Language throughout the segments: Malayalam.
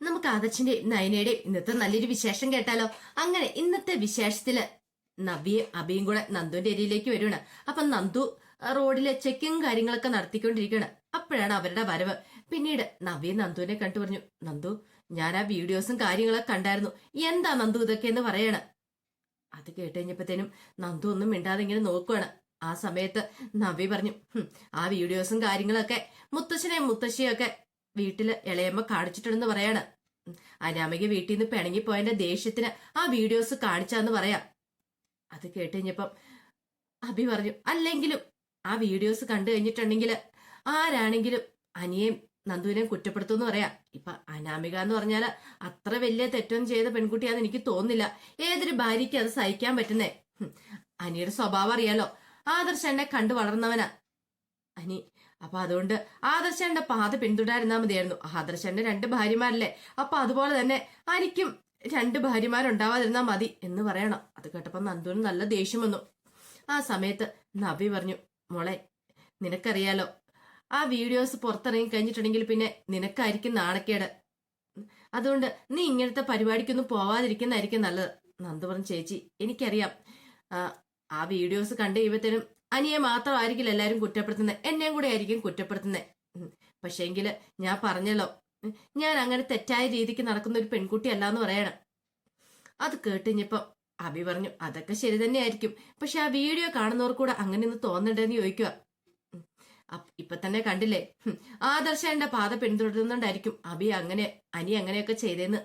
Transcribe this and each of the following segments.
നമുക്ക് ആദർശിന്റെ നയനയുടെ ഇന്നത്തെ നല്ലൊരു വിശേഷം കേട്ടാലോ? അങ്ങനെ ഇന്നത്തെ വിശേഷത്തിൽ നവ്യ അബിയും കൂടെ നന്ദുവിന്റെ ഏരിയയിലേക്ക് വരുവാണ്. അപ്പൊ നന്ദു റോഡിലെ ചെക്കിങ് കാര്യങ്ങളൊക്കെ നടത്തിക്കൊണ്ടിരിക്കുകയാണ്. അപ്പോഴാണ് അവരുടെ വരവ്. പിന്നീട് നവ്യ നന്ദുവിനെ കണ്ടു പറഞ്ഞു നന്ദു ഞാൻ ആ വീഡിയോസും കാര്യങ്ങളൊക്കെ കണ്ടായിരുന്നു. എന്താ നന്ദു ഇതൊക്കെ എന്ന് പറയാണ്. അത് കേട്ട് കഴിഞ്ഞപ്പോഴത്തേനും നന്ദു ഒന്നും മിണ്ടാതെ ഇങ്ങനെ നോക്കുവാണ്. ആ സമയത്ത് നവ്യ പറഞ്ഞു ആ വീഡിയോസും കാര്യങ്ങളൊക്കെ മുത്തശ്ശനെയും മുത്തശ്ശിയൊക്കെ വീട്ടിൽ ഇളയമ്മ കാണിച്ചിട്ടുണ്ടെന്ന് പറയാണ്. അനാമിക വീട്ടിൽ നിന്ന് പിണങ്ങിപ്പോയതിന്റെ ദേഷ്യത്തിന് ആ വീഡിയോസ് കാണിച്ചാന്ന് പറയാം. അത് കേട്ട് കഴിഞ്ഞപ്പം അഭി പറഞ്ഞു അല്ലെങ്കിലും ആ വീഡിയോസ് കണ്ടു കഴിഞ്ഞിട്ടുണ്ടെങ്കിൽ ആരാണെങ്കിലും അനിയേം നന്ദുവിനെയും കുറ്റപ്പെടുത്തുമെന്ന് പറയാം. ഇപ്പൊ അനാമിക എന്ന് പറഞ്ഞാൽ അത്ര വലിയ തെറ്റൊന്നും ചെയ്ത പെൺകുട്ടിയാന്ന് എനിക്ക് തോന്നുന്നില്ല. ഏതൊരു ഭാര്യയ്ക്ക് അത് സഹിക്കാൻ പറ്റുന്നേ? അനിയുടെ സ്വഭാവം അറിയാലോ. ആദർശ എന്നെ കണ്ടു വളർന്നവനാ. അനി അപ്പൊ അതുകൊണ്ട് ആദർശന്റെ പാത പിന്തുടരുന്നാ മതിയായിരുന്നു. ആദർശന്റെ രണ്ട് ഭാര്യമാരല്ലേ? അപ്പൊ അതുപോലെ തന്നെ അനിക്കും രണ്ട് ഭാര്യമാരുണ്ടാവാതിരുന്നാ മതി എന്ന് പറയണം. അത് കേട്ടപ്പോ നന്ദുവിന് നല്ല ദേഷ്യം വന്നു. ആ സമയത്ത് നബി പറഞ്ഞു മോളെ നിനക്കറിയാലോ ആ വീഡിയോസ് പുറത്തിറങ്ങി കഴിഞ്ഞിട്ടുണ്ടെങ്കിൽ പിന്നെ നിനക്കായിരിക്കും നാണക്കേട്. അതുകൊണ്ട് നീ ഇങ്ങനത്തെ പരിപാടിക്കൊന്നും പോവാതിരിക്കുന്നതായിരിക്കും നല്ലത്. നന്ദു പറഞ്ഞു ചേച്ചി എനിക്കറിയാം. ആ, വീഡിയോസ് കണ്ടു കഴിയുമ്പത്തേനും അനിയെ മാത്രമായിരിക്കില്ല എല്ലാരും കുറ്റപ്പെടുത്തുന്നത് എന്നെയും കൂടെ ആയിരിക്കും കുറ്റപ്പെടുത്തുന്നത് പക്ഷേങ്കിൽ ഞാൻ പറഞ്ഞല്ലോ. ഞാൻ അങ്ങനെ തെറ്റായ രീതിക്ക് നടക്കുന്ന ഒരു പെൺകുട്ടി അല്ല എന്ന് പറയണം. അത് കേട്ടിഞ്ഞപ്പോ അഭി പറഞ്ഞു അതൊക്കെ ശരി തന്നെയായിരിക്കും. പക്ഷെ ആ വീഡിയോ കാണുന്നവർക്കൂടെ അങ്ങനെ ഒന്ന് തോന്നണ്ടെന്ന് ചോദിക്കുക ഇപ്പൊ തന്നെ കണ്ടില്ലേ? ആദർശ എന്റെ പാത പിന്തുടരുന്നുണ്ടായിരിക്കും അഭി അങ്ങനെ അനി അങ്ങനെയൊക്കെ ചെയ്തേന്ന്.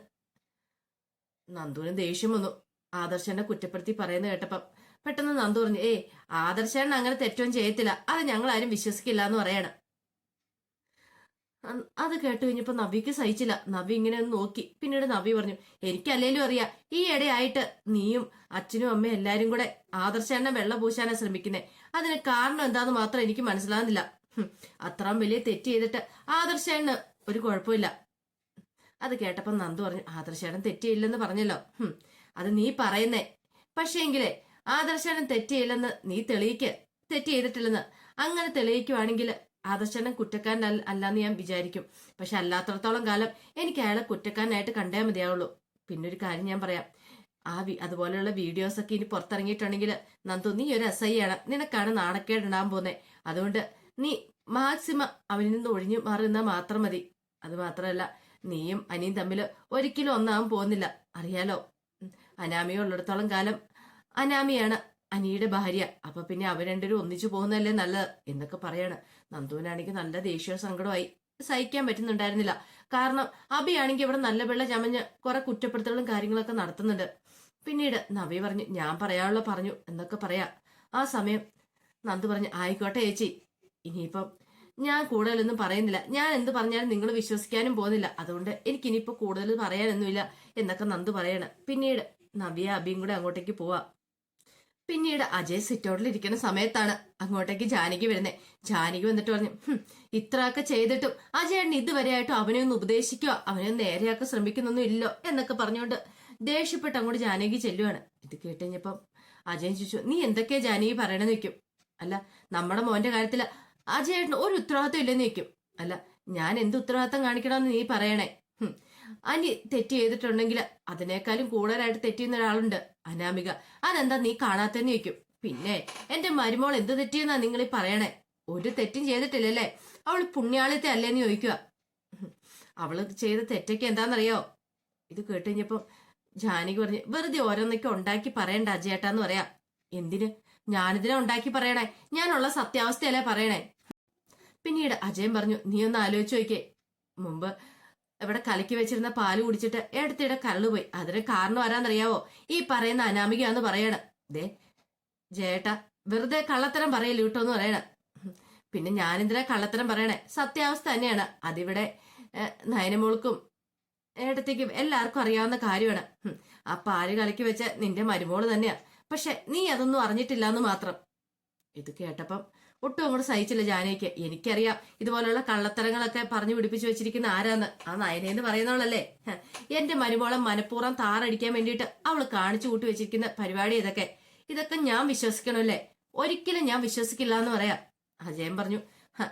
നന്ദുവിന് ദേഷ്യം വന്നു. ആദർശനെ കുറ്റപ്പെടുത്തി പറയുന്നത് കേട്ടപ്പം പെട്ടെന്ന് നന്ദു പറഞ്ഞു ഏയ് ആദർശേണ്ണ അങ്ങനെ തെറ്റൊന്നും ചെയ്യത്തില്ല. അത് ഞങ്ങൾ ആരും വിശ്വസിക്കില്ല എന്ന് പറയണം അത് കേട്ട് കഴിഞ്ഞപ്പോ നബിക്ക് സഹിച്ചില്ല. നബി ഇങ്ങനെ ഒന്ന് നോക്കി. പിന്നീട് നബി പറഞ്ഞു എനിക്കല്ലേലും അറിയാം. ഈ ഇടയായിട്ട് നീയും അച്ഛനും അമ്മയും എല്ലാരും കൂടെ ആദർശേണ്ണ വെള്ളം പൂശാനാ ശ്രമിക്കുന്നേ. അതിന് കാരണം എന്താന്ന് മാത്രം എനിക്ക് മനസ്സിലാകുന്നില്ല. അത്രയും വലിയ തെറ്റ് ചെയ്തിട്ട് ആദർശേണ്ണ ഒരു കുഴപ്പമില്ല. അത് കേട്ടപ്പോ നന്ദു പറഞ്ഞു ആദർശേടൻ തെറ്റിയില്ലെന്ന് പറഞ്ഞല്ലോ. അത് നീ പറയുന്നേ. പക്ഷേങ്കിലേ ആദർശനം തെറ്റിയില്ലെന്ന് നീ തെളിയിക്ക്. തെറ്റ് ചെയ്തിട്ടില്ലെന്ന് അങ്ങനെ തെളിയിക്കുവാണെങ്കിൽ ആദർശനം കുറ്റക്കാരൻ അല്ല- അല്ലാന്ന് ഞാൻ വിചാരിക്കും. പക്ഷെ അല്ലാത്തടത്തോളം കാലം എനിക്ക് അയാളെ കുറ്റക്കാരനായിട്ട് കണ്ടേ മതിയാവുള്ളൂ. പിന്നെ ഒരു കാര്യം ഞാൻ പറയാം. ആ വി- അതുപോലെയുള്ള വീഡിയോസ് ഒക്കെ ഇനി പുറത്തിറങ്ങിയിട്ടുണ്ടെങ്കിൽ നന്ദു നീ ഒരു എസ് ഐ ആണ്. നിനക്കാണ് നാണക്കേട് ഇടാൻ പോന്നെ. അതുകൊണ്ട് നീ മാക്സിമം അവനിൽ നിന്ന് ഒഴിഞ്ഞു മാറുന്നാൽ മാത്രം മതി. അത് മാത്രമല്ല നീയും അനിയും തമ്മിൽ ഒരിക്കലും ഒന്നാകാൻ പോകുന്നില്ല. അറിയാലോ? അനാമിയുള്ളിടത്തോളം കാലം അനാമിയാണ് അനിയുടെ ഭാര്യ. അപ്പൊ പിന്നെ അവർ രണ്ടുപേരും ഒന്നിച്ചു പോകുന്നതല്ലേ നല്ലത്? എന്നൊക്കെ പറയാണ്. നന്ദുവിനാണെങ്കിൽ നല്ല ദേഷ്യവും സങ്കടമായി. സഹിക്കാൻ പറ്റുന്നുണ്ടായിരുന്നില്ല. കാരണം അബിയാണെങ്കിൽ ഇവിടെ നല്ല വെള്ള ചമഞ്ഞ് കുറെ കുറ്റപ്പെടുത്തലുകളും കാര്യങ്ങളൊക്കെ നടത്തുന്നുണ്ട്. പിന്നീട് നവി പറഞ്ഞു ഞാൻ പറയാനുള്ള പറഞ്ഞു എന്നൊക്കെ പറയാ. ആ സമയം നന്ദു പറഞ്ഞു ആയിക്കോട്ടെ ചേച്ചി. ഇനിയിപ്പം ഞാൻ കൂടുതലൊന്നും പറയുന്നില്ല. ഞാൻ എന്ത് പറഞ്ഞാലും നിങ്ങൾ വിശ്വസിക്കാനും പോകുന്നില്ല. അതുകൊണ്ട് എനിക്ക് ഇനിയിപ്പോ കൂടുതൽ പറയാനൊന്നുമില്ല എന്നൊക്കെ നന്ദു പറയാണ്. പിന്നീട് നവിയ അബിയും കൂടെ അങ്ങോട്ടേക്ക് പോവാ. പിന്നീട് അജയ് സിറ്റൗട്ടിൽ ഇരിക്കുന്ന സമയത്താണ് അങ്ങോട്ടേക്ക് ജാനകി വരുന്നത് ജാനകി വന്നിട്ട് പറഞ്ഞു "ഹും, ഇത്രയൊക്കെ ചെയ്തിട്ടും അജയൻ ഇതുവരെയായിട്ടും അവനെ ഒന്ന് ഉപദേശിക്കുക അവനെ നേരെയാക്കാൻ ശ്രമിക്കുന്നൊന്നും ഇല്ലോ എന്നൊക്കെ പറഞ്ഞുകൊണ്ട് ദേഷ്യപ്പെട്ട് അങ്ങോട്ട് ജാനകി ചെല്ലുവാണ്. ഇത് കേട്ടുകഴിഞ്ഞപ്പം അജയൻ ചോദിച്ചു നീ എന്തൊക്കെയാ ജാനകി പറയണെന്ന് വെക്കും അല്ല നമ്മുടെ മോന്റെ കാര്യത്തിൽ അജയേട്ടന് ഒരു ഉത്തരവാദിത്വം ഇല്ലെന്ന് വെക്കും അല്ല ഞാൻ എന്ത് ഉത്തരവാദിത്തം കാണിക്കണമെന്ന് നീ പറയണേ. അനി തെറ്റ് ചെയ്തിട്ടുണ്ടെങ്കിൽ അതിനേക്കാളും കൂടുതലായിട്ട് തെറ്റ് ചെയ്യുന്ന ഒരാളുണ്ട് അനാമിക. അതെന്താ നീ കാണാത്തന്നെ വയ്ക്കും പിന്നെ എന്റെ മരുമോൾ എന്ത് തെറ്റിയെന്നാ നിങ്ങൾ ഈ പറയണേ? ഒരു തെറ്റും ചെയ്തിട്ടില്ലല്ലേ? അവൾ പുണ്യാളിത്തെ അല്ലേന്ന് ചോദിക്കുക. അവൾ ചെയ്ത തെറ്റൊക്കെ എന്താണെന്നറിയോ? ഇത് കേട്ട് കഴിഞ്ഞപ്പം ജാനകി പറഞ്ഞു വെറുതെ ഓരോന്നൊക്കെ ഉണ്ടാക്കി പറയണ്ട അജയേട്ടാന്ന് പറയാ. എന്തിന്? ഞാനിതിനെ ഉണ്ടാക്കി പറയണേ. ഞാനുള്ള സത്യാവസ്ഥയല്ലേ പറയണേ. പിന്നീട് അജയൻ പറഞ്ഞു നീ ഒന്ന് ആലോചിച്ച് നോക്കേ മുമ്പ് ഇവിടെ കലക്കി വെച്ചിരുന്ന പാൽ കുടിച്ചിട്ട് എടുത്തിടെ കരൾ പോയി. അതിന് കാരണം ആരാന്നറിയാവോ? ഈ പറയുന്ന അനാമികയാന്ന് പറയണ. ദേ ജേട്ട വെറുതെ കള്ളത്തരം പറയല്ല കേട്ടോ എന്ന് പറയണ. പിന്നെ ഞാനെന്തിനാ കള്ളത്തരം പറയണേ? സത്യാവസ്ഥ തന്നെയാണ്. അതിവിടെ നയനമോൾക്കും ഏട്ടത്തേക്കും എല്ലാവർക്കും അറിയാവുന്ന കാര്യമാണ്. ആ പാൽ കലക്കി വെച്ച നിന്റെ മരുമോൾ തന്നെയാ. പക്ഷെ നീ അതൊന്നും അറിഞ്ഞിട്ടില്ല എന്ന് മാത്രം. ഇത് കേട്ടപ്പം ഒട്ടും അങ്ങോട്ട് സഹിച്ചില്ല ജാനകിക്ക്. എനിക്കറിയാം ഇതുപോലുള്ള കള്ളത്തരങ്ങളൊക്കെ പറഞ്ഞു പിടിപ്പിച്ചു വെച്ചിരിക്കുന്ന ആരാന്ന്. ആ നയനെന്ന് പറയുന്നവളല്ലേ? എന്റെ മരുമോളം മനഃപൂർവം താറടിക്കാൻ വേണ്ടിയിട്ട് അവൾ കാണിച്ചു കൂട്ടി വെച്ചിരിക്കുന്ന പരിപാടി ഇതൊക്കെ. ഇതൊക്കെ ഞാൻ വിശ്വസിക്കണമല്ലേ? ഒരിക്കലും ഞാൻ വിശ്വസിക്കില്ല എന്ന് പറയാം. അജയൻ പറഞ്ഞു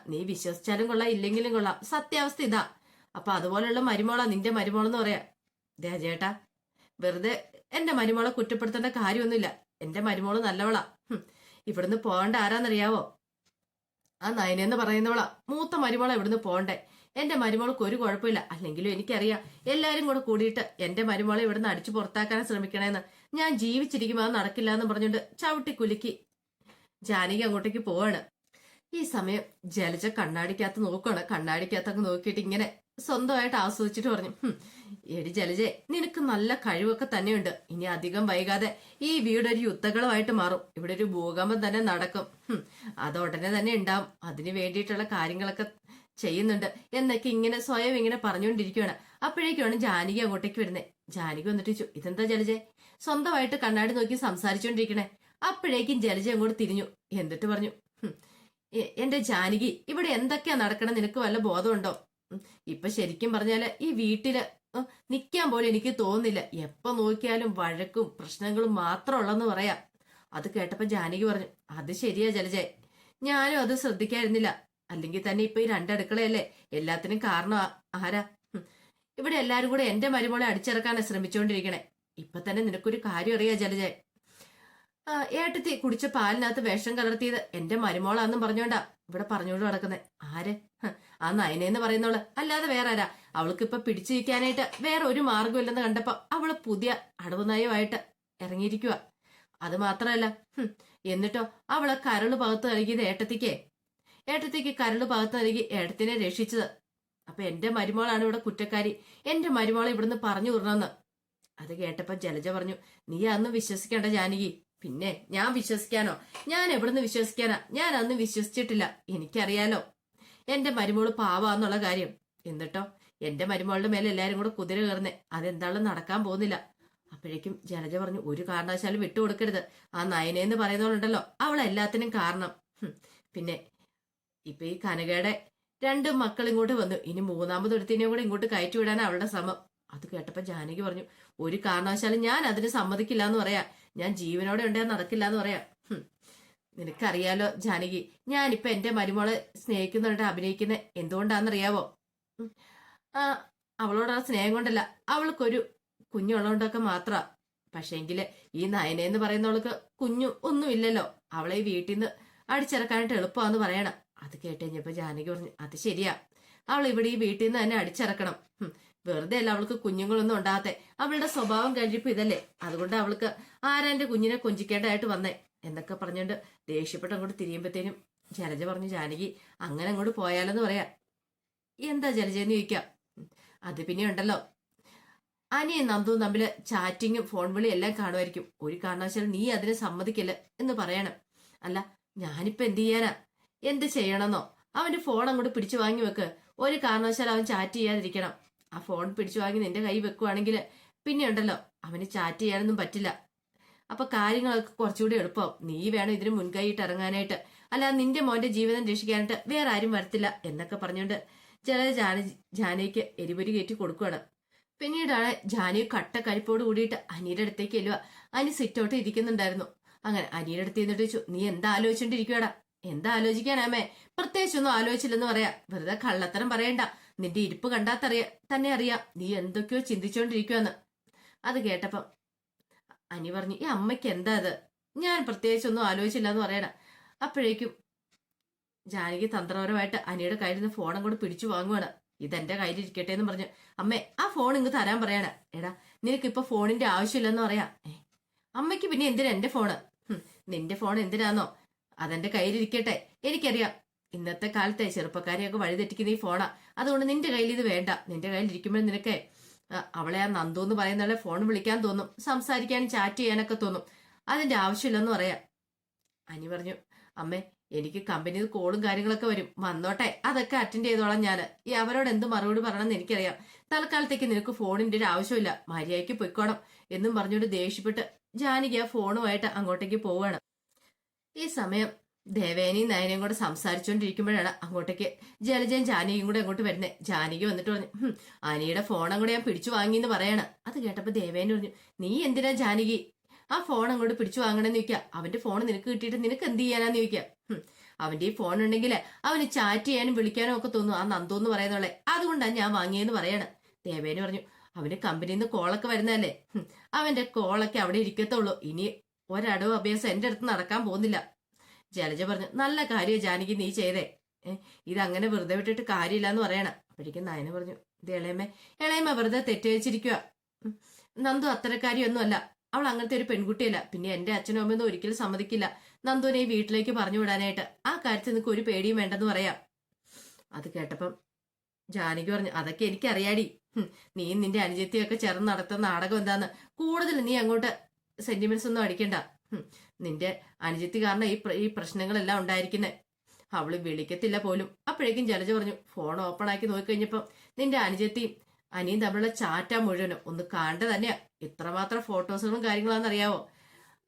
നീ വിശ്വസിച്ചാലും കൊള്ളാം ഇല്ലെങ്കിലും കൊള്ളാം. സത്യാവസ്ഥ ഇതാ. അപ്പൊ അതുപോലെയുള്ള മരുമോള നിന്റെ മരുമോളെന്ന് പറയാ. ദേ അജയേട്ടാ വെറുതെ എന്റെ മരുമോളെ കുറ്റപ്പെടുത്തേണ്ട കാര്യമൊന്നുമില്ല. എന്റെ മരുമോൾ നല്ലവളാ. ഇവിടുന്ന് പോകേണ്ട ആരാന്നറിയാവോ? ആ നയനെന്ന് പറയുന്നവളാ. മൂത്ത മരുമോളെ ഇവിടുന്ന് പോണ്ടേ. എന്റെ മരുമോൾക്ക് ഒരു കുഴപ്പമില്ല. അല്ലെങ്കിലും എനിക്കറിയാം എല്ലാരും കൂടെ കൂടിയിട്ട് എന്റെ മരുമോളെ ഇവിടുന്ന് അടിച്ചു പുറത്താക്കാൻ ശ്രമിക്കണേന്ന്. ഞാൻ ജീവിച്ചിരിക്കുമ്പോൾ അത് നടക്കില്ല എന്ന് പറഞ്ഞുകൊണ്ട് ചവിട്ടി കുലുക്കി ജാനകി അങ്ങോട്ടേക്ക് പോവാണ്. ഈ സമയം ജലജ കണ്ണാടിക്കകത്ത് നോക്കുകയാണ് കണ്ണാടിക്കകത്തൊക്കെ നോക്കിയിട്ട് ഇങ്ങനെ സ്വന്തമായിട്ട് ആസ്വദിച്ചിട്ട് പറഞ്ഞു എടി ജലജെ നിനക്ക് നല്ല കഴിവൊക്കെ തന്നെയുണ്ട്. ഇനി അധികം വൈകാതെ ഈ വീടൊരു യുദ്ധകളമായിട്ട് മാറും. ഇവിടെ ഒരു ഭൂകമ്പം തന്നെ നടക്കും. അത് ഉടനെ തന്നെ ഉണ്ടാവും. അതിന് വേണ്ടിയിട്ടുള്ള കാര്യങ്ങളൊക്കെ ചെയ്യുന്നുണ്ട്. എന്നൊക്കെ ഇങ്ങനെ സ്വയം ഇങ്ങനെ പറഞ്ഞുകൊണ്ടിരിക്കുകയാണ് അപ്പോഴേക്കാണ് ജാനകി അങ്ങോട്ടേക്ക് വരുന്നത് ജാനകി വന്നിട്ട് ചോ ഇതെന്താ ജലജെ? സ്വന്തമായിട്ട് കണ്ണാടി നോക്കി സംസാരിച്ചുകൊണ്ടിരിക്കണേ അപ്പോഴേക്കും ജലജ അങ്ങോട്ട് തിരിഞ്ഞു. എന്നിട്ട് പറഞ്ഞു എന്റെ ജാനകി ഇവിടെ എന്തൊക്കെയാ നടക്കണം? നിനക്ക് വല്ല ബോധമുണ്ടോ? ഇപ്പൊ ശരിക്കും പറഞ്ഞാൽ ഈ വീട്ടിൽ നിൽക്കാൻ പോലും എനിക്ക് തോന്നുന്നില്ല. എപ്പൊ നോക്കിയാലും വഴക്കും പ്രശ്നങ്ങളും മാത്രം ഉള്ളെന്ന് പറയാം. അത് കേട്ടപ്പോ ജാനകി പറഞ്ഞു അത് ശരിയാ ജലജയ ഞാനും അത് ശ്രദ്ധിക്കായിരുന്നില്ല. അല്ലെങ്കിൽ തന്നെ ഇപ്പൊ ഈ രണ്ടടുക്കളയല്ലേ? എല്ലാത്തിനും കാരണം ആരാ? ഇവിടെ എല്ലാരും കൂടെ എന്റെ മരുമോളെ അടിച്ചിറക്കാനാ ശ്രമിച്ചുകൊണ്ടിരിക്കണേ ഇപ്പൊ തന്നെ നിനക്കൊരു കാര്യം അറിയാ ജലജയ ഏട്ടത്തി കുടിച്ച പാലിനകത്ത് വിഷം കലർത്തിയത് എന്റെ മരുമോളാന്നും പറഞ്ഞോണ്ടാ. ഇവിടെ പറഞ്ഞോണ്ട് നടക്കുന്നത് ആര്? ആ നയനെന്ന് പറയുന്നോൾ അല്ലാതെ വേറെ ആരാ അവൾക്ക് ഇപ്പൊ പിടിച്ചിരിക്കാനായിട്ട് വേറെ ഒരു മാർഗമില്ലെന്ന് കണ്ടപ്പോ അവൾ പുതിയ അടവ് നയമായിട്ട് ഇറങ്ങിയിരിക്കുക അത് മാത്രമല്ല എന്നിട്ടോ അവളെ കരൾ പകത്ത് നൽകിയത് ഏട്ടത്തിക്കേ. ഏട്ടത്തിക്ക് കരൾ പകത്ത് നൽകി ഏട്ടത്തിനെ രക്ഷിച്ചത്. അപ്പൊ എന്റെ മരുമോളാണ് ഇവിടെ കുറ്റക്കാരി. എന്റെ മരുമോളെ ഇവിടുന്ന് പറഞ്ഞു വിടണമെന്ന് അത് കേട്ടപ്പോ ജലജ പറഞ്ഞു നീ അന്ന് വിശ്വസിക്കേണ്ട ജാനകി. പിന്നെ ഞാൻ വിശ്വസിക്കാനോ? ഞാൻ എവിടുന്ന് വിശ്വസിക്കാനാ? ഞാൻ അന്ന് വിശ്വസിച്ചിട്ടില്ല. എനിക്കറിയാലോ. എന്റെ മരുമോൾ പാവാന്നുള്ള കാര്യം. എന്നിട്ടോ? എന്റെ മരുമോളുടെ മേലെ എല്ലാരും കൂടെ കുതിര കയറുന്നേ. അതെന്താണെന്ന് നടക്കാൻ പോകുന്നില്ല. അപ്പോഴേക്കും ജലജ പറഞ്ഞു ഒരു കാരണവശാലും വിട്ടുകൊടുക്കരുത്. ആ നയനെന്ന് പറയുന്നവളുണ്ടല്ലോ. അവൾ എല്ലാത്തിനും കാരണം. പിന്നെ ഇപ്പൊ ഈ കനകയുടെ രണ്ട് മക്കൾ ഇങ്ങോട്ട് വന്നു. ഇനി മൂന്നാമത് ഒരുത്തിനെയും കൂടെ ഇങ്ങോട്ട് കയറ്റി വിടാൻ അവളുടെ ശ്രമം. അത് കേട്ടപ്പോ ജാനകി പറഞ്ഞു ഒരു കാരണവശാലും ഞാൻ അതിന് സമ്മതിക്കില്ല എന്ന് പറയാ. ഞാൻ ജീവനോടെ ഉണ്ടെങ്കിൽ നടക്കില്ല എന്ന് പറയാ. നിനക്കറിയാലോ ജാനകി ഞാനിപ്പൊ എന്റെ മരുമോളെ സ്നേഹിക്കുന്നുണ്ട് അഭിനയിക്കുന്ന എന്തുകൊണ്ടാണെന്നറിയാവോ? അവളോടുള്ള സ്നേഹം കൊണ്ടല്ല അവൾക്കൊരു കുഞ്ഞുള്ളതുകൊണ്ടൊക്കെ മാത്ര. പക്ഷേങ്കിൽ ഈ നയനെന്ന് പറയുന്നവൾക്ക് കുഞ്ഞു ഒന്നുമില്ലല്ലോ. അവളെ ഈ വീട്ടിൽ നിന്ന് അടിച്ചിറക്കാനായിട്ട് എളുപ്പമാന്ന് പറയണം. അത് കേട്ട് കഴിഞ്ഞപ്പോ ജാനകി പറഞ്ഞു അത് ശരിയാ. അവൾ ഇവിടെ ഈ വീട്ടിൽ നിന്ന് തന്നെ അടിച്ചിറക്കണം. വെറുതെ അല്ല അവൾക്ക് കുഞ്ഞുങ്ങളൊന്നും ഉണ്ടാകാത്തെ. അവളുടെ സ്വഭാവം കഴിപ്പ് ഇതല്ലേ? അതുകൊണ്ട് അവൾക്ക് ആരാന്റെ കുഞ്ഞിനെ കൊഞ്ചിക്കേണ്ടതായിട്ട് വന്നേ? എന്നൊക്കെ പറഞ്ഞുകൊണ്ട് ദേഷ്യപ്പെട്ട് അങ്ങോട്ട് തിരിയുമ്പോഴത്തേനും ജലജ പറഞ്ഞു ജാനകി അങ്ങനെ അങ്ങോട്ട് പോയാലെന്ന് പറയാ. എന്താ ജലജ എന്ന് ചോദിക്കാം. അത് പിന്നെ ഉണ്ടല്ലോ. അനിയും നന്ദുവും തമ്മിൽ ചാറ്റിങ്ങും ഫോൺ വിളി എല്ലാം കാണുമായിരിക്കും. ഒരു കാരണവശാലും നീ അതിനെ സമ്മതിക്കില്ല എന്ന് പറയണം. അല്ല ഞാനിപ്പോ എന്ത് ചെയ്യാനാ? എന്ത് ചെയ്യണമെന്നോ? അവന്റെ ഫോൺ അങ്ങോട്ട് പിടിച്ചു വാങ്ങി വെക്ക്. ഒരു കാരണവശാലും അവൻ ചാറ്റ് ചെയ്യാതിരിക്കണം. ആ ഫോൺ പിടിച്ചു വാങ്ങി നിന്റെ കൈ വെക്കുവാണെങ്കിൽ പിന്നെ ഉണ്ടല്ലോ അവന് ചാറ്റ് ചെയ്യാനൊന്നും പറ്റില്ല. അപ്പൊ കാര്യങ്ങളൊക്കെ കുറച്ചുകൂടി എളുപ്പം. നീ വേണം ഇതിന് മുൻകൈയിട്ട് ഇറങ്ങാനായിട്ട്. അല്ല നിന്റെ മോന്റെ ജീവിതം രക്ഷിക്കാനായിട്ട് വേറെ ആരും വരത്തില്ല എന്നൊക്കെ പറഞ്ഞുകൊണ്ട് ചില ജാന ജാനയ്ക്ക് എരിപൊരി കയറ്റി കൊടുക്കുകയാണ് പിന്നീടാണ് കട്ട കട്ടക്കരിപ്പോട് കൂടിയിട്ട് അനിയുടെ അടുത്തേക്ക് ചെല്ലുക. അനി സിറ്റോട്ട് ഇരിക്കുന്നുണ്ടായിരുന്നു. അങ്ങനെ അനിയുടെ അടുത്ത് നിന്നിട്ട് ചോദിച്ചു നീ എന്താ ആലോചിച്ചോണ്ടിരിക്കുവാടാ? എന്താ ആലോചിക്കാനാമേ പ്രത്യേകിച്ചൊന്നും ആലോചിച്ചില്ലെന്ന് പറയാ. വെറുതെ കള്ളത്തരം പറയണ്ട. നിന്റെ ഇരിപ്പ് കണ്ടാത്തറിയ തന്നെ അറിയാം. നീ എന്തൊക്കെയോ ചിന്തിച്ചോണ്ടിരിക്കുവെന്ന്. അത് കേട്ടപ്പം അനി പറഞ്ഞു ഈ അമ്മയ്ക്ക് എന്താ അത്? ഞാൻ പ്രത്യേകിച്ചൊന്നും ആലോചിച്ചില്ല എന്ന് പറയണ. അപ്പോഴേക്കും ജാനകി തന്ത്രപരമായിട്ട് അനിയുടെ കയ്യിൽ നിന്ന് ഫോണും കൂടെ പിടിച്ചു വാങ്ങുവാണ്. ഇതെന്റെ കയ്യിലിരിക്കട്ടെ എന്ന് പറഞ്ഞു. അമ്മേ ആ ഫോൺ ഇങ്ങ് തരാൻ പറയാണ്. എടാ നിനക്ക് ഇപ്പൊ ഫോണിന്റെ ആവശ്യമില്ലെന്ന് പറയാ. അമ്മയ്ക്ക് പിന്നെ എന്തിനാ എന്റെ ഫോണ് നിന്റെ ഫോൺ എന്തിനാന്നോ? അതെന്റെ കയ്യിലിരിക്കട്ടെ. എനിക്കറിയാം. ഇന്നത്തെ കാലത്തെ ചെറുപ്പക്കാരെയൊക്കെ വഴിതെറ്റിക്കുന്ന ഈ ഫോണാ. അതുകൊണ്ട് നിന്റെ കയ്യിൽ ഇത് വേണ്ട. നിന്റെ കയ്യിൽ ഇരിക്കുമ്പോൾ നിനക്ക് അവളെ ആ നന്ദു എന്ന് പറയുന്നവളെ ഫോൺ വിളിക്കാൻ തോന്നും. സംസാരിക്കാനും ചാറ്റ് ചെയ്യാനൊക്കെ തോന്നും. അതിന്റെ ആവശ്യമില്ലെന്ന് പറയാം. അനി പറഞ്ഞു അമ്മേ എനിക്ക് കമ്പനിയിൽ കോളും കാര്യങ്ങളൊക്കെ വരും. വന്നോട്ടെ അതൊക്കെ അറ്റൻഡ് ചെയ്തോളാം ഞാൻ ഈ അവരോട് എന്ത് മറുപടി പറയണമെന്ന് എനിക്കറിയാം. തൽക്കാലത്തേക്ക് നിനക്ക് ഫോണിന്റെ ഒരു ആവശ്യമില്ല. മര്യാദയ്ക്ക് പൊയ്ക്കോണം എന്നും പറഞ്ഞുകൊണ്ട് ദേഷ്യപ്പെട്ട് ജാനകി ആ ഫോണുമായിട്ട് അങ്ങോട്ടേക്ക് പോവുകയാണ് ഈ സമയം ദേവേനയും നയനയും കൂടെ സംസാരിച്ചുകൊണ്ടിരിക്കുമ്പോഴാണ് അങ്ങോട്ടേക്ക് ജലജയും ജാനകിയും കൂടെ അങ്ങോട്ട് വരുന്നത് ജാനകി വന്നിട്ട് പറഞ്ഞു "ഹും, അനിയുടെ ഫോൺ അങ്ങോട്ട് ഞാൻ പിടിച്ചു വാങ്ങിന്ന് പറയാണ്. അത് കേട്ടപ്പോൾ ദേവേന പറഞ്ഞു നീ എന്തിനാ ജാനകി? ആ ഫോൺ അങ്ങോട്ട് പിടിച്ചു വാങ്ങണമെന്ന് ചോദിക്കുക അവന്റെ ഫോൺ നിനക്ക് കിട്ടിയിട്ട് നിനക്ക് എന്ത് ചെയ്യാനാന്ന് ചോദിക്കുക അവന്റെ ഈ ഫോൺ ഉണ്ടെങ്കിൽ അവന് ചാറ്റ് ചെയ്യാനും വിളിക്കാനും ഒക്കെ തോന്നും ആ നന്ദു എന്ന് പറയുന്നോളെ അതുകൊണ്ടാണ് ഞാൻ വാങ്ങിയെന്ന് പറയാണ്. ദേവേനി പറഞ്ഞു അവന് കമ്പനിയിൽ നിന്ന് കോളൊക്കെ വരുന്നതല്ലേ. അവന്റെ കോളൊക്കെ അവിടെ ഇരിക്കത്തുള്ളൂ. ഇനി ഒരടവ് അഭ്യാസം എന്റെ അടുത്ത് നടക്കാൻ പോകുന്നില്ല. ജലജ പറഞ്ഞു നല്ല കാര്യം ജാനകി നീ ചെയ്തേ. ഇതങ്ങനെ വെറുതെ വിട്ടിട്ട് കാര്യമില്ല എന്ന് പറയണം. അപ്പോഴേക്കും നായന പറഞ്ഞു ഇത് ഇളയമ്മ ഇളയമ്മ വെറുതെ തെറ്റിവെച്ചിരിക്കുക നന്ദു അത്തരക്കാരിയൊന്നുമല്ല അവൾ അങ്ങനത്തെ ഒരു പെൺകുട്ടിയല്ല. പിന്നെ എന്റെ അച്ഛനും അമ്മയൊന്നും ഒരിക്കലും സമ്മതിക്കില്ല. നന്ദുവിനെ ഈ വീട്ടിലേക്ക് പറഞ്ഞു വിടാനായിട്ട്. ആ കാര്യത്തിൽ നിനക്ക് ഒരു പേടിയും വേണ്ടെന്ന് പറയാം. അത് കേട്ടപ്പം ജാനകി പറഞ്ഞു അതൊക്കെ എനിക്കറിയാടി. നീ നിന്റെ അനുജത്തിയൊക്കെ ചേർന്ന് നടത്തുന്ന നാടകം എന്താന്ന്? കൂടുതൽ നീ അങ്ങോട്ട് സെന്റിമെന്റ്സ് ഒന്നും അടിക്കണ്ട. നിന്റെ അനുജത്തി കാരണം ഈ ഈ പ്രശ്നങ്ങളെല്ലാം ഉണ്ടായിരിക്കുന്നത് അവൾ വിളിക്കത്തില്ല പോലും. അപ്പോഴേക്കും ജലജ പറഞ്ഞു ഫോൺ ഓപ്പൺ ആക്കി നോക്കിക്കഴിഞ്ഞപ്പം നിന്റെ അനുജത്തിയും അനിയും തമ്മിലുള്ള ചാറ്റ മുഴുവനും ഒന്ന് കാണേണ്ട തന്നെയാ. ഇത്രമാത്രം ഫോട്ടോസുകളും കാര്യങ്ങളാണെന്ന് അറിയാവോ?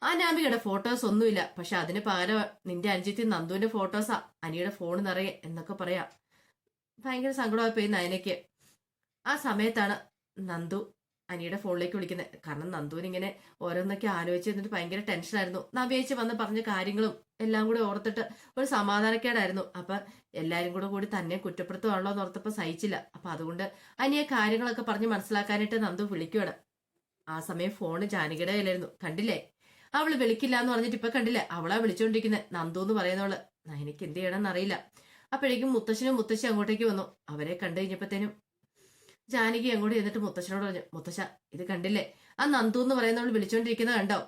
അനാമികയുടെ ഫോട്ടോസ് ഒന്നുമില്ല. പക്ഷെ അതിന് പകരം നിന്റെ അനുജത്തി നന്ദുവിന്റെ ഫോട്ടോസാ. അനിയുടെ ഫോൺ നിറയെ എന്നൊക്കെ പറയാം. ഭയങ്കര സങ്കടമായി പോയി നയനയ്ക്ക്. ആ സമയത്താണ് നന്ദു അനിയുടെ ഫോണിലേക്ക് വിളിക്കുന്നത്. കാരണം നന്ദുവിന് ഇങ്ങനെ ഓരോന്നൊക്കെ ആലോചിച്ച് എന്നിട്ട് ഭയങ്കര ടെൻഷനായിരുന്നു നവ്യച്ച് വന്ന് പറഞ്ഞ കാര്യങ്ങളും എല്ലാം കൂടി ഓർത്തിട്ട് ഒരു സമാധാനക്കേടായിരുന്നു. അപ്പൊ എല്ലാരും കൂടെ കൂടി തന്നെ കുറ്റപ്പെടുത്തുവാണല്ലോ എന്ന് ഓർത്തപ്പോ സഹിച്ചില്ല. അപ്പൊ അതുകൊണ്ട് അനിയെ കാര്യങ്ങളൊക്കെ പറഞ്ഞ് മനസ്സിലാക്കാനായിട്ട് നന്ദു വിളിക്കുവാണ്. ആ സമയം ഫോണ് ജാനകിയുടെ കയ്യിലായിരുന്നു. കണ്ടില്ലേ? അവൾ വിളിക്കില്ല എന്ന് പറഞ്ഞിട്ട് ഇപ്പൊ കണ്ടില്ലേ? അവളാ വിളിച്ചോണ്ടിരിക്കുന്നത് നന്ദു എന്ന് പറയുന്നവൾ. എനിക്ക് എന്ത് ചെയ്യണമെന്ന് അറിയില്ല. അപ്പോഴേക്കും മുത്തശ്ശനും മുത്തശ്ശി അങ്ങോട്ടേക്ക് വന്നു. അവരെ കണ്ടു കഴിഞ്ഞപ്പോഴത്തേനും ജാനകി അങ്ങോട്ട് ചെന്നിട്ട് മുത്തശ്ശനോട് പറഞ്ഞു മുത്തശ്ശ ഇത് കണ്ടില്ലേ? ആ നന്ദു എന്ന് പറയുന്നവൾ വിളിച്ചോണ്ടിരിക്കുന്നത് കണ്ടോ?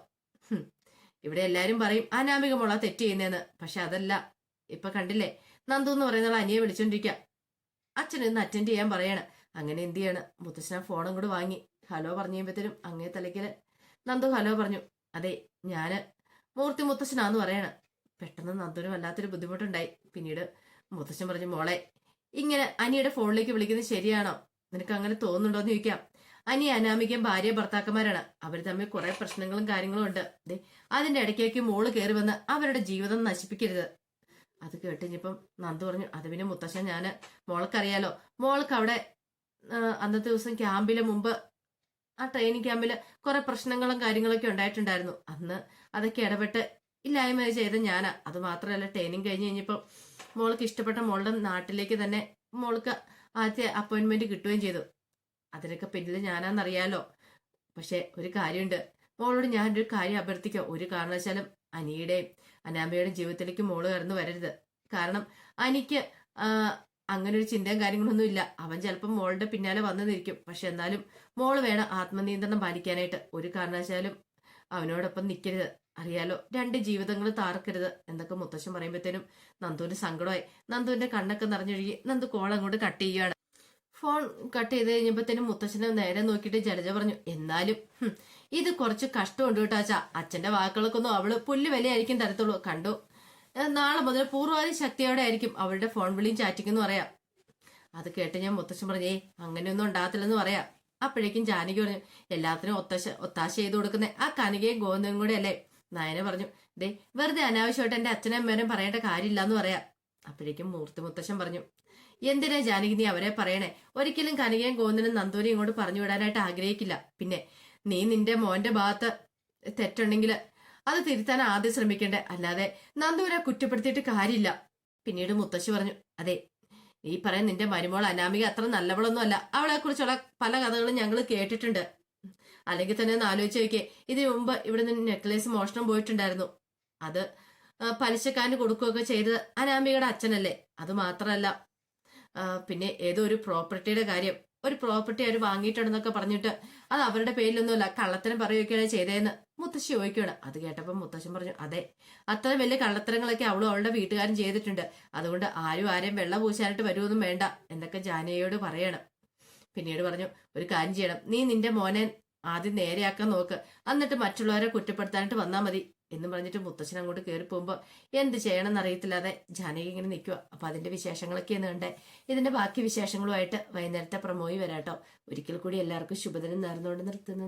ഇവിടെ എല്ലാരും പറയും അനാമിക മോള തെറ്റ് ചെയ്യുന്നതെന്ന് പക്ഷെ അതല്ല ഇപ്പൊ കണ്ടില്ലേ? നന്ദു എന്ന് പറയുന്നവൾ അനിയെ വിളിച്ചോണ്ടിരിക്കുക അച്ഛൻ ഇന്ന് അറ്റൻഡ് ചെയ്യാൻ പറയാണ്. അങ്ങനെ എന്ത് ചെയ്യാണ്? മുത്തശ്ശന ഫോണും കൂടെ വാങ്ങി. ഹലോ പറഞ്ഞു കഴിയുമ്പോഴത്തേനും അങ്ങേ തലയ്ക്കൽ നന്ദു ഹലോ പറഞ്ഞു. അതെ ഞാൻ മൂർത്തി മുത്തശ്ശനാന്ന് പറയണം. പെട്ടെന്ന് നന്ദുവിന് വല്ലാത്തൊരു ബുദ്ധിമുട്ടുണ്ടായി. പിന്നീട് മുത്തശ്ശൻ പറഞ്ഞു മോളെ ഇങ്ങനെ അനിയുടെ ഫോണിലേക്ക് വിളിക്കുന്നത് ശരിയാണോ? നിനക്ക് അങ്ങനെ തോന്നുന്നുണ്ടോന്ന് ചോദിക്കാം. അനി അനാമികയും ഭാര്യ ഭർത്താക്കന്മാരാണ്. അവർ തമ്മിൽ കുറെ പ്രശ്നങ്ങളും കാര്യങ്ങളും ഉണ്ട്. അതിന്റെ ഇടയ്ക്കേക്ക് മോൾ കയറി വന്ന് അവരുടെ ജീവിതം നശിപ്പിക്കരുത്. അത് കേട്ടിഞ്ഞപ്പം നന്ദു പറഞ്ഞു അത് പിന്നെ മുത്തശ്ശൻ ഞാൻ മോൾക്കറിയാലോ. മോൾക്ക് അവിടെ അന്നത്തെ ദിവസം ക്യാമ്പിലെ മുമ്പ് ആ ട്രെയിനിങ് ക്യാമ്പിൽ കുറെ പ്രശ്നങ്ങളും കാര്യങ്ങളൊക്കെ ഉണ്ടായിട്ടുണ്ടായിരുന്നു. അന്ന് അതൊക്കെ ഇടപെട്ട് ഇല്ലായ്മ ചെയ്ത ഞാനാ. അത് മാത്രമല്ല ട്രെയിനിങ് കഴിഞ്ഞ് കഴിഞ്ഞപ്പോൾ മോൾക്ക് ഇഷ്ടപ്പെട്ട മോളുടെ നാട്ടിലേക്ക് തന്നെ മോൾക്ക് ആദ്യത്തെ അപ്പോയിൻമെന്റ് കിട്ടുകയും ചെയ്തു. അതിനൊക്കെ പിന്നിൽ ഞാനാണെന്നറിയാലോ. പക്ഷെ ഒരു കാര്യമുണ്ട്. മോളോട് ഒരു കാര്യം അഭ്യർത്ഥിക്കാം. ഒരു കാരണവശാലും അനിയുടെയും അനാമയുടെയും ജീവിതത്തിലേക്ക് മോൾ കടന്നു വരരുത്. കാരണം അനിക്ക് അങ്ങനെ ഒരു ചിന്തയും കാര്യങ്ങളൊന്നും ഇല്ല. അവൻ ചിലപ്പോൾ മോളുടെ പിന്നാലെ വന്നു നിൽക്കും പക്ഷെ എന്നാലും മോൾ വേണം ആത്മനിയന്ത്രണം പാലിക്കാനായിട്ട്. ഒരു കാരണവശാലും അവനോടൊപ്പം നിൽക്കരുത് അറിയാലോ രണ്ട് ജീവിതങ്ങൾ താർക്കരുത് എന്നൊക്കെ മുത്തശ്ശൻ പറയുമ്പോഴത്തേനും നന്ദുവിന് സങ്കടമായി. നന്ദുവിന്റെ കണ്ണൊക്കെ നിറഞ്ഞൊഴുകി നന്ദു കോൾ അങ്ങോട്ട് കട്ട് ചെയ്യുകയാണ് ഫോൺ കട്ട് ചെയ്ത് കഴിഞ്ഞപ്പോഴത്തേനും മുത്തശ്ശനെ നേരെ നോക്കിയിട്ട് ജലജ പറഞ്ഞു എന്നാലും ഇത് കുറച്ച് കഷ്ടമുണ്ട് കേട്ടോ അച്ഛാ. അച്ഛന്റെ വാക്കുകൾക്കൊന്നും അവൾ പുല്ല് വിലയായിരിക്കും തരത്തുള്ളൂ. കണ്ടു. നാളെ മുതൽ പൂർവാധി ശക്തിയോടെ ആയിരിക്കും അവളുടെ ഫോൺ വിളിയും ചാറ്റിംഗ് എന്ന് പറയാം. അത് കേട്ട് ഞാൻ മുത്തശ്ശൻ പറഞ്ഞേ അങ്ങനെയൊന്നും ഉണ്ടാകത്തില്ലെന്ന് പറയാം. അപ്പോഴേക്കും ജാനകി പറഞ്ഞു എല്ലാത്തിനും ഒത്താശ ഒത്താശ ചെയ്ത് കൊടുക്കുന്ന. ആ കനികയും ഗോവിന്ദനും കൂടെ അല്ലേ? നയന പറഞ്ഞു ദേ വെറുതെ അനാവശ്യമായിട്ട് എന്റെ അച്ഛനും അമ്മേനും പറയേണ്ട കാര്യമില്ല എന്ന് പറയാം. അപ്പോഴേക്കും മൂർത്തി മുത്തശ്ശൻ പറഞ്ഞു എന്തിനാ ജാനകി നീ അവരെ പറയണേ? ഒരിക്കലും കനികയും ഗോവിന്ദനും നന്ദൂരിയും ഇങ്ങോട്ട് പറഞ്ഞു വിടാനായിട്ട് ആഗ്രഹിക്കില്ല. പിന്നെ നീ നിന്റെ മോന്റെ ഭാഗത്ത് തെറ്റുണ്ടെങ്കിൽ അത് തിരുത്താൻ ആദ്യം ശ്രമിക്കണ്ടേ? അല്ലാതെ നന്ദൂരെ കുറ്റപ്പെടുത്തിയിട്ട് കാര്യമില്ല. പിന്നീട് മുത്തശ്ശി പറഞ്ഞു അതെ ഈ പറയാൻ നിന്റെ മരുമോൾ അനാമിക അത്ര നല്ലവളൊന്നും അല്ല അവളെ കുറിച്ചുള്ള പല കഥകളും ഞങ്ങൾ കേട്ടിട്ടുണ്ട്. അല്ലെങ്കിൽ തന്നെ ഒന്ന് ആലോചിച്ച് നോക്കിയേ ഇതിനു മുമ്പ് ഇവിടെ നിന്ന് നെക്ലേസ് മോഷണം പോയിട്ടുണ്ടായിരുന്നു. അത് പലിശക്കാരന് കൊടുക്കുകയൊക്കെ ചെയ്തത് അനാമികയുടെ അച്ഛനല്ലേ? അത് മാത്രമല്ല പിന്നെ ഏതോ ഒരു പ്രോപ്പർട്ടിയുടെ കാര്യം. ഒരു പ്രോപ്പർട്ടി അവർ വാങ്ങിയിട്ടുണ്ടെന്നൊക്കെ പറഞ്ഞിട്ട് അത് അവരുടെ പേരിലൊന്നുമല്ല കള്ളത്തരം പറയുകയൊക്കെയാണ് ചെയ്തതെന്ന് മുത്തശ്ശി ചോദിക്കുകയാണ്. അത് കേട്ടപ്പോൾ മുത്തശ്ശൻ പറഞ്ഞു അതെ അത്ര വലിയ കള്ളത്തരങ്ങളൊക്കെ അവളും അവളുടെ വീട്ടുകാരും ചെയ്തിട്ടുണ്ട്. അതുകൊണ്ട് ആരും ആരെയും വെള്ളം പൂശാനായിട്ട് വരുമൊന്നും വേണ്ട എന്നൊക്കെ ജാനകിയോട് പറയണം. പിന്നീട് പറഞ്ഞു ഒരു കാര്യം ചെയ്യണം. നീ നിന്റെ മോനെ ആദ്യം നേരെയാക്കാൻ നോക്ക്. എന്നിട്ട് മറ്റുള്ളവരെ കുറ്റപ്പെടുത്താനായിട്ട് വന്നാൽ മതി. എന്ന് പറഞ്ഞിട്ട് മുത്തച്ഛൻ അങ്ങോട്ട് കയറി പോകുമ്പോൾ എന്ത് ചെയ്യണമെന്ന് എന്നറിയത്തില്ലാതെ ജാനകി ഇങ്ങനെ നിൽക്കുക അപ്പൊ അതിന്റെ വിശേഷങ്ങളൊക്കെയാണ് കണ്ടേ. ഇതിന്റെ ബാക്കി വിശേഷങ്ങളുമായിട്ട് വൈകുന്നേരത്തെ പ്രമോയി വരാട്ടോ. ഒരിക്കൽ കൂടി എല്ലാവർക്കും ശുഭദിനം നേർന്നുകൊണ്ട് നിർത്തുന്നു.